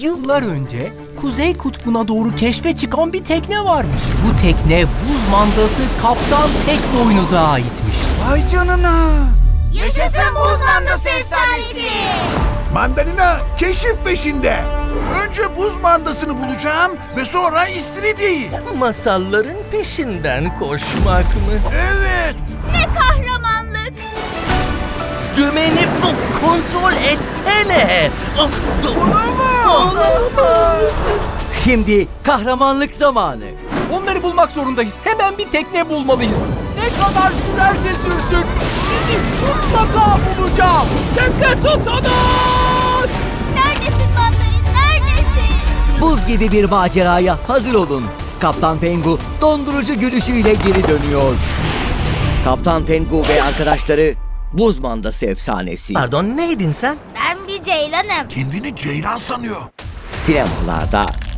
Yıllar önce Kuzey Kutbu'na doğru keşfe çıkan bir tekne varmış. Bu tekne buz mandası Kaptan Tek Boynuz'a aitmiş. Vay canına. Yaşasın buz mandası efsanesi. Mandalina keşif peşinde. Önce buz mandasını bulacağım ve sonra istiridyeyi. Masalların peşinden koşmak mı? Evet. Ne kahramanlık. Dümeni bu kontrol etsene. Ah, Olamaz. Şimdi kahramanlık zamanı. Onları bulmak zorundayız. Hemen bir tekne bulmalıyız. Ne kadar sürerse sürsün sizi mutlaka bulacağım. Tekne tutunun! Neredesin mandalin neredesin? Buz gibi bir maceraya hazır olun. Kaptan Pengu dondurucu gülüşüyle geri dönüyor. Kaptan Pengu ve arkadaşları Buz Mandası efsanesi. Pardon neydin sen? Ben bir ceylanım. Kendini ceylan sanıyor. 力量不大。